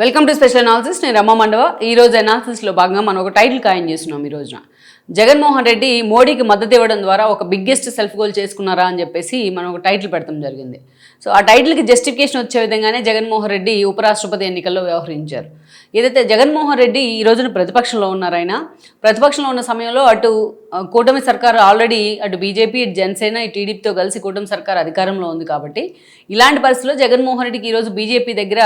Welcome to special analysis నేను రమ్మ మండవ. ఈ రోజు అనాలిసిస్లో భాగంగా మనం ఒక టైటిల్ ఖాయం చేస్తున్నాం ఈ రోజున. జగన్మోహన్ రెడ్డి మోడీకి మద్దతు ఇవ్వడం ద్వారా ఒక బిగ్గెస్ట్ సెల్ఫ్ గోల్ చేసుకున్నారా అని చెప్పేసి మనం ఒక టైటిల్ పెడతాం జరిగింది. సో ఆ టైటిల్కి జస్టిఫికేషన్ వచ్చే విధంగానే జగన్మోహన్ రెడ్డి ఉపరాష్ట్రపతి ఎన్నికల్లో వ్యవహరించారు. ఏదైతే జగన్మోహన్ రెడ్డి ఈ రోజున ప్రతిపక్షంలో ఉన్నారైనా ప్రతిపక్షంలో ఉన్న సమయంలో అటు కూటమి సర్కారు ఆల్రెడీ అటు బీజేపీ ఇటు జనసేన ఇటు టీడీపీతో కలిసి కూటమి సర్కారు అధికారంలో ఉంది కాబట్టి ఇలాంటి పరిస్థితుల్లో జగన్మోహన్ రెడ్డికి ఈరోజు బీజేపీ దగ్గర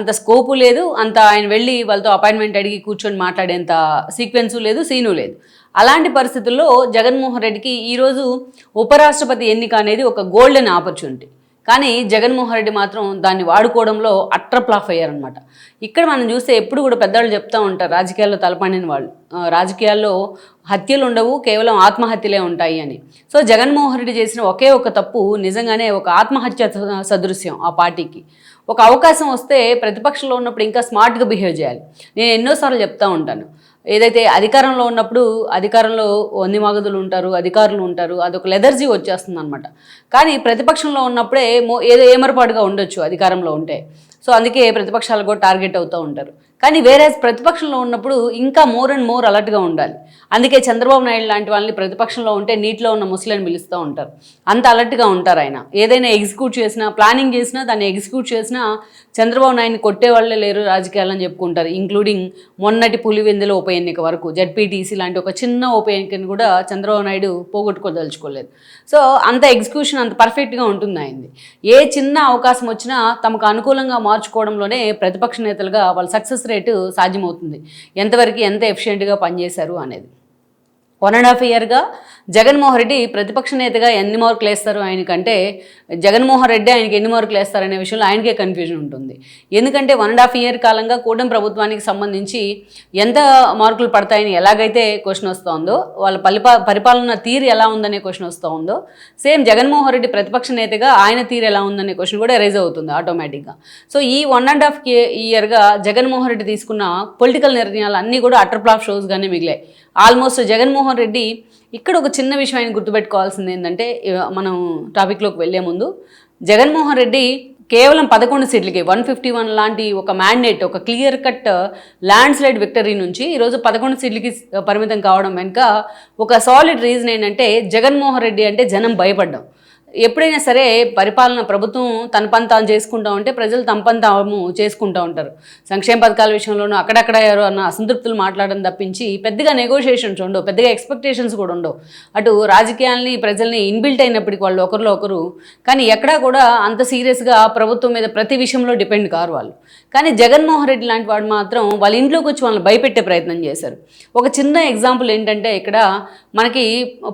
అంత స్కోపు లేదు అంత ఆయన వెళ్ళి వాళ్ళతో అపాయింట్మెంట్ అడిగి కూర్చొని మాట్లాడేంత సీక్వెన్సు లేదు సీను లేదు. అలాంటి పరిస్థితుల్లో జగన్మోహన్ రెడ్డికి ఈరోజు ఉపరాష్ట్రపతి ఎన్నిక అనేది ఒక గోల్డెన్ ఆపర్చునిటీ కానీ జగన్మోహన్ రెడ్డి మాత్రం దాన్ని వాడుకోవడంలో అట్రప్లాఫ్ అయ్యారనమాట ఇక్కడ మనం చూస్తే ఎప్పుడు కూడా పెద్దవాళ్ళు చెప్తా ఉంటారు రాజకీయాల్లో తలపండిన వాళ్ళు. రాజకీయాల్లో హత్యలు ఉండవు కేవలం ఆత్మహత్యలే ఉంటాయి అని. సో జగన్మోహన్ రెడ్డి చేసిన ఒకే ఒక తప్పు నిజంగానే ఒక ఆత్మహత్య సదృశ్యం ఆ పార్టీకి. ఒక అవకాశం వస్తే ప్రతిపక్షంలో ఉన్నప్పుడు ఇంకా స్మార్ట్గా బిహేవ్ చేయాలి. నేను ఎన్నోసార్లు చెప్తా ఉంటాను. ఏదైతే అధికారంలో ఉన్నప్పుడు అధికారంలో వంది మగదులు ఉంటారు అధికారులు ఉంటారు అదొక లెదర్జీ వచ్చేస్తుంది అనమాట కానీ ప్రతిపక్షంలో ఉన్నప్పుడే మో ఏదో ఏమరపాటుగా ఉండొచ్చు అధికారంలో ఉంటే. సో అందుకే ప్రతిపక్షాలు కూడా టార్గెట్ అవుతూ ఉంటారు. కానీ వేరే ప్రతిపక్షంలో ఉన్నప్పుడు ఇంకా మోర్ అండ్ మోర్ అలర్ట్గా ఉండాలి. అందుకే చంద్రబాబు నాయుడు లాంటి వాళ్ళని ప్రతిపక్షంలో ఉంటే నీటిలో ఉన్న ముసలిని పిలుస్తూ ఉంటారు. అంత అలర్ట్గా ఉంటారు ఆయన. ఏదైనా ఎగ్జిక్యూట్ చేసినా ప్లానింగ్ చేసినా దాన్ని ఎగ్జిక్యూట్ చేసినా చంద్రబాబు నాయుడిని కొట్టేవాళ్ళే లేరు రాజకీయాలని చెప్పుకుంటారు. ఇంక్లూడింగ్ మొన్నటి పులివెందుల ఉప ఎన్నిక వరకు జడ్పీటీసీ లాంటి ఒక చిన్న ఉప ఎన్నికను కూడా చంద్రబాబు నాయుడు పోగొట్టుకోదలుచుకోలేదు. సో అంత ఎగ్జిక్యూషన్ అంత పర్ఫెక్ట్గా ఉంటుంది ఆయనది. ఏ చిన్న అవకాశం వచ్చినా తమకు అనుకూలంగా మార్చుకోవడంలోనే ప్రతిపక్ష నేతలుగా వాళ్ళ సక్సెస్ రేట్ సాధ్యమవుతుంది. ఎంతవరకు ఎంత ఎఫిషియెంట్గా పనిచేశారు అనేది. వన్ అండ్ హాఫ్ ఇయర్గా జగన్మోహన్ రెడ్డి ప్రతిపక్ష నేతగా ఎన్ని మార్కులు వేస్తారు ఆయనకంటే జగన్మోహన్ రెడ్డి ఆయనకి ఎన్ని మార్కులు వేస్తారనే విషయంలో ఆయనకే కన్ఫ్యూజన్ ఉంటుంది. ఎందుకంటే వన్ అండ్ హాఫ్ ఇయర్ కాలంగా కూటమి ప్రభుత్వానికి సంబంధించి ఎంత మార్కులు పడతాయని ఎలాగైతే క్వశ్చన్ వస్తుందో వాళ్ళ పరిపా పరిపాలన తీరు ఎలా ఉందనే క్వశ్చన్ వస్తూ ఉందో సేమ్ జగన్మోహన్ రెడ్డి ప్రతిపక్ష నేతగా ఆయన తీరు ఎలా ఉందనే క్వశ్చన్ కూడా రైజ్ అవుతుంది ఆటోమేటిక్గా సో ఈ వన్ అండ్ హాఫ్ ఇయర్గా జగన్మోహన్ రెడ్డి తీసుకున్న పొలిటికల్ నిర్ణయాలు అన్నీ కూడా అటర్ ప్లాఫ్ షోస్గానే మిగిలాయి. ఆల్మోస్ట్ జగన్మోహన్ రెడ్డి ఇక్కడ ఒక చిన్న విషయం ఆయన గుర్తుపెట్టుకోవాల్సింది ఏంటంటే మనం టాపిక్లోకి వెళ్ళే ముందు జగన్మోహన్ రెడ్డి కేవలం పదకొండు సీట్లకి వన్ ఫిఫ్టీ వన్ లాంటి ఒక మ్యాండేట్ ఒక clear cut landslide victory నుంచి ఈరోజు పదకొండు సీట్లకి పరిమితం కావడం వెనుక ఒక సాలిడ్ రీజన్ ఏంటంటే జగన్మోహన్ రెడ్డి అంటే జనం భయపడ్డం. ఎప్పుడైనా సరే పరిపాలన ప్రభుత్వం తన పని తాను చేసుకుంటా ఉంటే ప్రజలు తమ పని తాము చేసుకుంటూ ఉంటారు. సంక్షేమ పథకాల విషయంలోనూ అక్కడక్కడ ఎవరో అన్న అసంతృప్తులు మాట్లాడడం తప్పించి పెద్దగా నెగోషియేషన్స్ ఉండవు పెద్దగా ఎక్స్పెక్టేషన్స్ కూడా ఉండవు. అటు రాజకీయాల్ని ప్రజల్ని ఇన్బిల్ట్ అయినప్పటికీ వాళ్ళు ఒకరిలో ఒకరు కానీ ఎక్కడా కూడా అంత సీరియస్గా ప్రభుత్వం మీద ప్రతి విషయంలో డిపెండ్ కారు వాళ్ళు. కానీ జగన్మోహన్ రెడ్డి లాంటి వాడు మాత్రం వాళ్ళ ఇంట్లోకి వచ్చి వాళ్ళని భయపెట్టే ప్రయత్నం చేశారు. ఒక చిన్న ఎగ్జాంపుల్ ఏంటంటే ఇక్కడ మనకి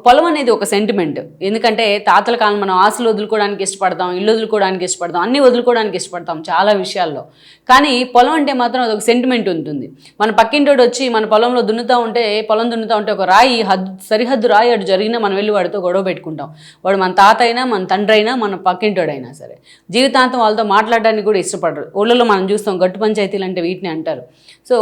పొలం అనేది ఒక సెంటిమెంట్ ఎందుకంటే తాతల కాలం మనం ఆశలు వదులుకోవడానికి ఇష్టపడతాం ఇల్లు వదులుకోవడానికి ఇష్టపడతాం అన్ని వదులుకోవడానికి ఇష్టపడతాం చాలా విషయాల్లో. కానీ పొలం అంటే మాత్రం అదొక సెంటిమెంట్ ఉంటుంది. మన పక్కింటోడు వచ్చి మన పొలంలో దున్నుతా ఉంటే పొలం దున్నుతా ఉంటే ఒక రాయి హద్దు సరిహద్దు రాయి అటు జరిగినా మనం వెళ్ళి వాడితో గొడవ పెట్టుకుంటాం. వాడు మన తాత అయినా మన తండ్రి అయినా మన పక్కింటోడైనా సరే. జీవితాంతం వాళ్ళతో మాట్లాడడానికి కూడా ఇష్టపడరు. ఊళ్ళలో మనం చూస్తాం గట్టు పంచాయతీలు అంటే వీటిని అంటారు. సో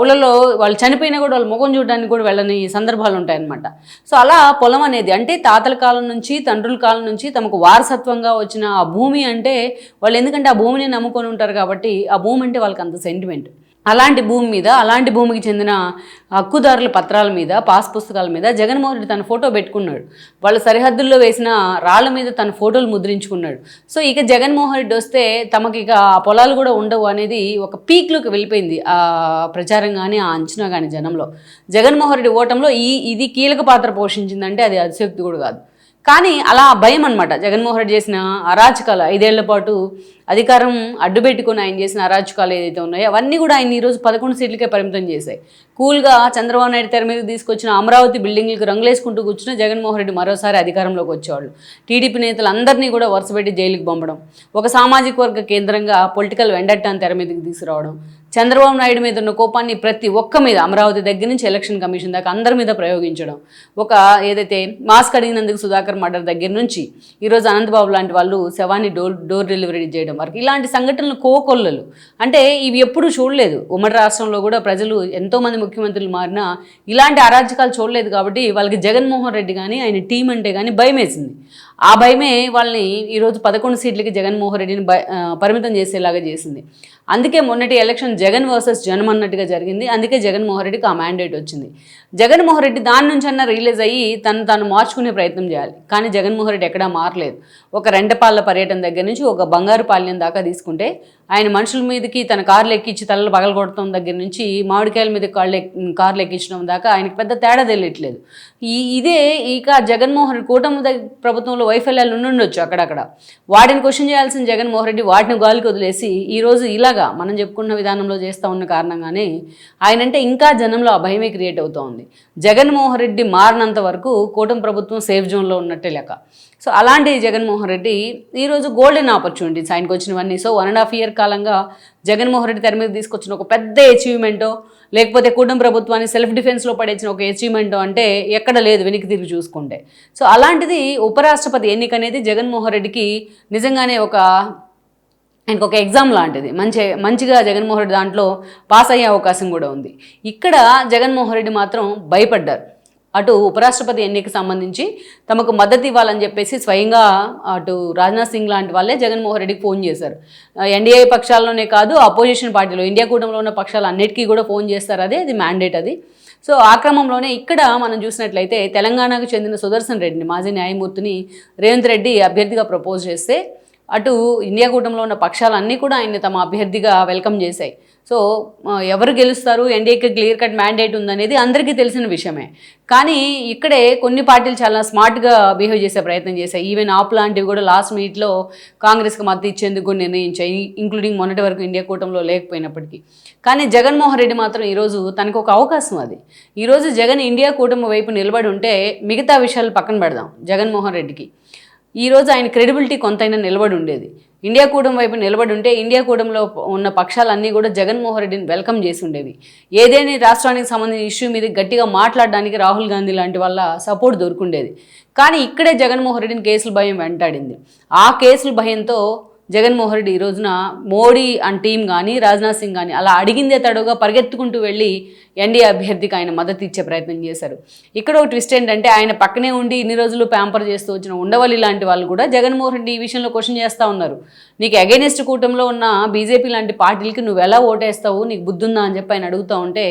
ఊళ్ళలో వాళ్ళు చనిపోయినా కూడా వాళ్ళు ముఖం చూడడానికి కూడా వెళ్ళని సందర్భాలు ఉంటాయన్నమాట. సో అలా పొలం అనేది అంటే తాతల కాలం నుంచి తండ్రుల కాలం నుంచి తమకు వారసత్వంగా వచ్చిన ఆ భూమి అంటే వాళ్ళు ఎందుకంటే ఆ భూమిని నమ్ముకొని ఉంటారు కాబట్టి ఆ భూమి అంటే వాళ్ళకి అంత సెంటిమెంట్ అలాంటి భూమి మీద అలాంటి భూమికి చెందిన హక్కుదారుల పత్రాల మీద పాస్ పుస్తకాల మీద జగన్మోహన్ రెడ్డి తన ఫోటో పెట్టుకున్నాడు. వాళ్ళ సరిహద్దుల్లో వేసిన రాళ్ళ మీద తన ఫోటోలు ముద్రించుకున్నాడు. సో ఇక జగన్మోహన్ రెడ్డి వస్తే తమకి ఇక ఆ పొలాలు కూడా ఉండవు అనేది ఒక పీక్లోకి వెళ్ళిపోయింది ఆ ప్రచారం కానీ ఆ అంచనా కానీ జనంలో. జగన్మోహన్ రెడ్డి ఓటంలో ఈ ఇది కీలక పాత్ర పోషించిందంటే అది అతిశక్తి కూడా కాదు. కానీ అలా భయం అనమాట జగన్మోహన్ రెడ్డి చేసిన అరాచకాలు ఐదేళ్ళ పాటు అధికారం అడ్డుపెట్టుకుని ఆయన చేసిన అరాచకాలు ఏదైతే ఉన్నాయో అవన్నీ కూడా ఆయన ఈరోజు పదకొండు సీట్లకే పరిమితం చేశాయి. కూల్గా చంద్రబాబు నాయుడు తెర మీద తీసుకొచ్చిన అమరావతి బిల్డింగ్లకు రంగులేసుకుంటూ కూర్చున్న జగన్మోహన్ రెడ్డి మరోసారి అధికారంలోకి వచ్చేవాళ్ళు. టీడీపీ నేతలందరినీ కూడా వరుసపెట్టి జైలుకి పంపడం ఒక సామాజిక వర్గ కేంద్రంగా పొలిటికల్ వెండట్టాన్ని తెర మీదకి తీసుకురావడం చంద్రబాబు నాయుడు మీద ఉన్న కోపాన్ని ప్రతి ఒక్క మీద అమరావతి దగ్గర నుంచి ఎలక్షన్ కమిషన్ దాకా అందరి మీద ప్రయోగించడం. ఒక ఏదైతే మాస్క్ అడిగినందుకు సుధాకర్ మర్డర్ దగ్గర నుంచి ఈరోజు అనంతబాబు లాంటి వాళ్ళు శవాన్ని డోర్ డోర్ డెలివరీ చేయడం వరకు ఇలాంటి సంఘటనలు కోకొల్లలు. అంటే ఇవి ఎప్పుడూ చూడలేదు. ఉమ్మడి రాష్ట్రంలో కూడా ప్రజలు ఎంతోమంది ముఖ్యమంత్రులు మారినా ఇలాంటి అరాజకాలు చూడలేదు కాబట్టి వాళ్ళకి జగన్మోహన్ రెడ్డి కానీ ఆయన టీం అంటే కానీ భయం వేసింది. ఆ భయమే వాళ్ళని ఈరోజు పదకొండు సీట్లకి జగన్మోహన్ రెడ్డిని భయ- పరిమితం చేసేలాగా చేసింది. అందుకే మొన్నటి ఎలక్షన్ జగన్ వర్సెస్ జనం అన్నట్టుగా జరిగింది. అందుకే జగన్మోహన్ రెడ్డికి ఆ మ్యాండేట్ వచ్చింది. జగన్మోహన్ రెడ్డి దాని నుంచి అన్న రిలీజ్ అయ్యి తను తాను మార్చుకునే ప్రయత్నం చేయాలి. కానీ జగన్మోహన్ రెడ్డి ఎక్కడా మారలేదు. ఒక రెండపాళ్ళ పర్యటన దగ్గర నుంచి ఒక బంగారు పాల్యం దాకా తీసుకుంటే ఆయన మనుషుల మీదకి తన కార్లు ఎక్కించి తలలు పగలగొడటం దగ్గర నుంచి మామిడికాయల మీద కాళ్ళు కార్లు ఎక్కించడం దాకా ఆయనకి పెద్ద తేడా తెలియట్లేదు. ఈ ఇదే ఇక జగన్మోహన్ రెడ్డి కూటమి దగ్గ- ప్రభుత్వంలో వైఫల్యాలు ఉండుండొచ్చు అక్కడక్కడ. వాటిని క్వశ్చన్ చేయాల్సిన జగన్మోహన్ రెడ్డి వాటిని గాలికి వదిలేసి ఈ రోజు ఇలాగా మనం చెప్పుకున్న విధానంలో చేస్తూ ఉన్న కారణంగానే ఆయనంటే ఇంకా జనంలో ఆ భయమే క్రియేట్ అవుతోంది. జగన్మోహన్ రెడ్డి మారినంత వరకు కూటమి ప్రభుత్వం సేఫ్ జోన్లో ఉన్నట్టే లెక్క. సో అలాంటి జగన్మోహన్ రెడ్డి ఈరోజు గోల్డెన్ ఆపర్చునిటీస్ ఆయనకు వచ్చినవన్నీ. So one and half year కాలంగా జగన్మోహన్ రెడ్డి తెర మీద తీసుకొచ్చిన ఒక పెద్ద అచీవ్మెంటో లేకపోతే కుటుంబ ప్రభుత్వాన్ని సెల్ఫ్ డిఫెన్స్లో పడేసిన ఒక అచీవ్మెంటో అంటే ఎక్కడ లేదు వెనక్కి తిరిగి చూసుకుంటే. సో అలాంటిది ఉపరాష్ట్రపతి ఎన్నిక అనేది జగన్మోహన్ రెడ్డికి నిజంగానే ఒక ఆయనకు ఒక ఎగ్జామ్ లాంటిది. మంచి మంచిగా జగన్మోహన్ రెడ్డి దాంట్లో పాస్ అయ్యే అవకాశం కూడా ఉంది. ఇక్కడ జగన్మోహన్ రెడ్డి మాత్రం భయపడ్డారు. అటు ఉపరాష్ట్రపతి ఎన్నికకు సంబంధించి తమకు మద్దతు ఇవ్వాలని చెప్పేసి స్వయంగా అటు రాజ్నాథ్ సింగ్ లాంటి వాళ్ళే జగన్మోహన్ రెడ్డికి ఫోన్ చేశారు. ఎన్డీఏ పక్షాల్లోనే కాదు అపోజిషన్ పార్టీలో ఇండియా కూటమిలో ఉన్న పక్షాలు అన్నిటికీ కూడా ఫోన్ చేస్తారు. అదే అది మ్యాండేట్ అది. సో ఆ క్రమంలోనే ఇక్కడ మనం చూసినట్లయితే తెలంగాణకు చెందిన సుదర్శన్ రెడ్డిని మాజీ న్యాయమూర్తిని రేవంత్ రెడ్డి అభ్యర్థిగా ప్రపోజ్ చేస్తే అటు ఇండియా కూటమిలో ఉన్న పక్షాలన్నీ కూడా ఆయన్ని తమ అభ్యర్థిగా వెల్కమ్ చేశాయి. సో ఎవరు గెలుస్తారు? ఎన్డీఏకి క్లియర్ కట్ మ్యాండేట్ ఉందనేది అందరికీ తెలిసిన విషయమే. కానీ ఇక్కడే కొన్ని పార్టీలు చాలా స్మార్ట్గా బిహేవ్ చేసే ప్రయత్నం చేశాయి. ఈవెన్ ఆప్ లాంటివి కూడా లాస్ట్ మీట్లో కాంగ్రెస్కి మద్దతు ఇచ్చేందుకు కూడా నిర్ణయించాయి ఇంక్లూడింగ్ మొన్నటి వరకు ఇండియా కూటమిలో లేకపోయినప్పటికీ. కానీ జగన్మోహన్ రెడ్డి మాత్రం ఈరోజు తనకు ఒక అవకాశం అది. ఈరోజు జగన్ ఇండియా కూటమి వైపు నిలబడి ఉంటే మిగతా విషయాలు పక్కన పెడదాం జగన్మోహన్ రెడ్డికి. ఈరోజు ఆయన క్రెడిబిలిటీ కొంతైనా నిలబడి ఉండేది. ఇండియా కూటమి వైపు నిలబడి ఉంటే ఇండియా కూటమిలో ఉన్న పక్షాలన్నీ కూడా జగన్మోహన్ రెడ్డిని వెల్కమ్ చేసి ఉండేవి. ఏదేని రాష్ట్రానికి సంబంధించిన ఇష్యూ మీద గట్టిగా మాట్లాడడానికి రాహుల్ గాంధీ లాంటి వాళ్ళ సపోర్ట్ దొరుకుండేది. కానీ ఇక్కడే జగన్మోహన్ రెడ్డిని కేసుల భయం వెంటాడింది. ఆ కేసుల భయంతో జగన్మోహన్ రెడ్డి ఈ రోజున మోడీ అండ్ టీం కానీ రాజ్నాథ్ సింగ్ కానీ అలా అడిగిందే తడుగా పరిగెత్తుకుంటూ వెళ్ళి ఎన్డీఏ అభ్యర్థికి ఆయన మద్దతు ఇచ్చే ప్రయత్నం చేశారు. ఇక్కడ ఒక ట్విస్ట్ ఏంటంటే ఆయన పక్కనే ఉండి ఇన్ని రోజులు ప్యాంపర్ చేస్తూ వచ్చిన ఉండవల్లి లాంటి వాళ్ళు కూడా జగన్మోహన్ రెడ్డి ఈ విషయంలో క్వశ్చన్ చేస్తూ ఉన్నారు. నీకు అగైనెస్ట్ కూటమిలో ఉన్న బీజేపీ లాంటి పార్టీలకి నువ్వు ఎలా ఓటేస్తావు? నీకు బుద్ధుందా అని చెప్పి ఆయన అడుగుతూ ఉంటే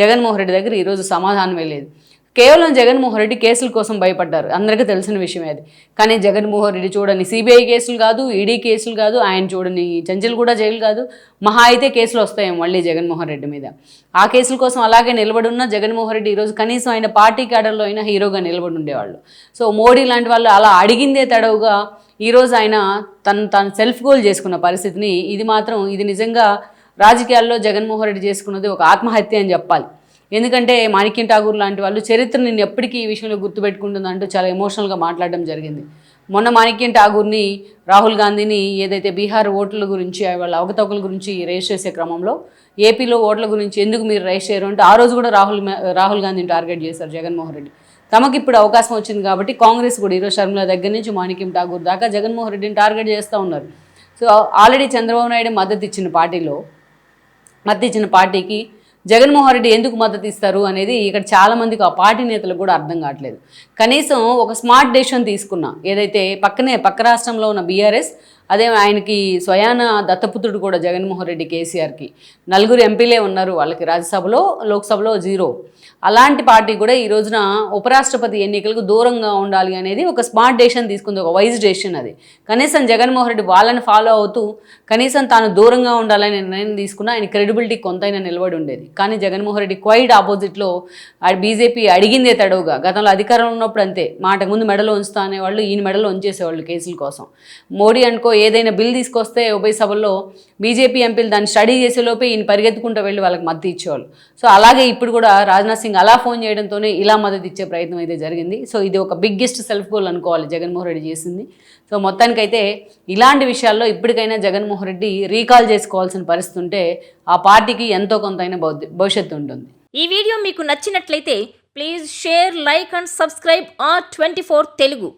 జగన్మోహన్ రెడ్డి దగ్గర ఈరోజు సమాధానమే లేదు. కేవలం జగన్మోహన్ రెడ్డి కేసుల కోసం భయపడ్డారు. అందరికీ తెలిసిన విషయమే అది కానీ జగన్మోహన్ రెడ్డి చూడని సిబిఐ కేసులు కాదు ఈడీ కేసులు కాదు ఆయన చూడని చంచల్ కూడా జైలు కాదు మహా అయితే కేసులు వస్తాయేమో మళ్ళీ జగన్మోహన్ రెడ్డి మీద. ఆ కేసుల కోసం అలాగే నిలబడి ఉన్న జగన్మోహన్ రెడ్డి ఈరోజు కనీసం ఆయన పార్టీ క్యాడర్లో అయినా హీరోగా నిలబడి ఉండేవాళ్ళు. సో మోడీ లాంటి వాళ్ళు అలా అడిగిందే తడవుగా ఈరోజు ఆయన తను తను సెల్ఫ్ గోల్ చేసుకున్న పరిస్థితిని ఇది మాత్రం ఇది నిజంగా రాజకీయాల్లో జగన్మోహన్ రెడ్డి చేసుకున్నది ఒక ఆత్మహత్య అని చెప్పాలి. ఎందుకంటే మాణిక్యం ఠాగూర్ లాంటి వాళ్ళు చరిత్ర నేను ఎప్పటికీ ఈ విషయంలో గుర్తుపెట్టుకుంటుంది అంటూ చాలా ఎమోషనల్గా మాట్లాడడం జరిగింది. మొన్న మాణిక్యం ఠాగూర్ని రాహుల్ గాంధీని ఏదైతే బీహార్ ఓట్ల గురించి వాళ్ళ అవకతవకల గురించి రేస్ చేసే క్రమంలో ఏపీలో ఓట్ల గురించి ఎందుకు మీరు రేస్ చేయరు అంటే ఆ రోజు కూడా రాహుల్ రాహుల్ గాంధీని టార్గెట్ చేశారు జగన్మోహన్ రెడ్డి. తమకి ఇప్పుడు అవకాశం వచ్చింది కాబట్టి కాంగ్రెస్ కూడా ఈరోజు షర్మిల దగ్గర నుంచి మాణిక్యం ఠాగూర్ దాకా జగన్మోహన్ రెడ్డిని టార్గెట్ చేస్తూ ఉన్నారు. సో ఆల్రెడీ చంద్రబాబు నాయుడు మద్దతు ఇచ్చిన పార్టీలో మద్దతు ఇచ్చిన పార్టీకి జగన్మోహన్ రెడ్డి ఎందుకు మద్దతు ఇస్తారు అనేది ఇక్కడ చాలా మందికి ఆ పార్టీ నేతలకు కూడా అర్థం కావట్లేదు. కనీసం ఒక స్మార్ట్ డెసిషన్ తీసుకున్నా ఏదైతే పక్కనే పక్క రాష్ట్రంలో ఉన్న బీఆర్ఎస్ అదే ఆయనకి స్వయాన దత్తపుత్రుడు కూడా జగన్మోహన్ రెడ్డి కేసీఆర్కి. నలుగురు ఎంపీలే ఉన్నారు వాళ్ళకి రాజ్యసభలో లోక్సభలో జీరో. అలాంటి పార్టీ కూడా ఈ రోజున ఉపరాష్ట్రపతి ఎన్నికలకు దూరంగా ఉండాలి అనేది ఒక స్మార్ట్ డెసిషన్ తీసుకుంది ఒక వైజ్ డెసిషన్ అది. కనీసం జగన్మోహన్ రెడ్డి వాళ్ళని ఫాలో అవుతూ కనీసం తాను దూరంగా ఉండాలని నిర్ణయం తీసుకున్న ఆయన క్రెడిబిలిటీ కొంతైనా నిలబడి ఉండేది. కానీ జగన్మోహన్ రెడ్డి క్వైట్ ఆపోజిట్లో బీజేపీ అడిగిందే తడవుగా. గతంలో అధికారంలో ఉన్నప్పుడు అంతే మాట ముందు మెడలో ఉంచుతా అనేవాళ్ళు ఈయన మెడలో ఉంచేసేవాళ్ళు కేసుల కోసం. మోడీ అనుకో ఏదైనా బిల్ తీసుకొస్తే ఉభయ సభల్లో బీజేపీ ఎంపీలు దాన్ని స్టడీ చేసేలోపే ఈయన పరిగెత్తుకుంటూ వెళ్ళి వాళ్ళకి మద్దతు ఇచ్చేవాళ్ళు. సో అలాగే ఇప్పుడు కూడా రాజ్నాథ్ సింగ్ అలా ఫోన్ చేయడంతోనే ఇలా మద్దతు ఇచ్చే ప్రయత్నం అయితే జరిగింది. సో ఇది ఒక బిగ్గెస్ట్ సెల్ఫ్ గోల్ అనుకోవాలి జగన్మోహన్ రెడ్డి చేసింది. సో మొత్తానికైతే ఇలాంటి విషయాల్లో ఇప్పటికైనా జగన్మోహన్ రెడ్డి రీకాల్ చేసుకోవాల్సిన పరిస్థితి ఉంటే ఆ పార్టీకి ఎంతో కొంతైనా భవిష్యత్తు భవిష్యత్తు ఉంటుంది. ఈ వీడియో మీకు నచ్చినట్లయితే please share like and subscribe R twenty four Telugu.